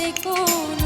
হাতে কোন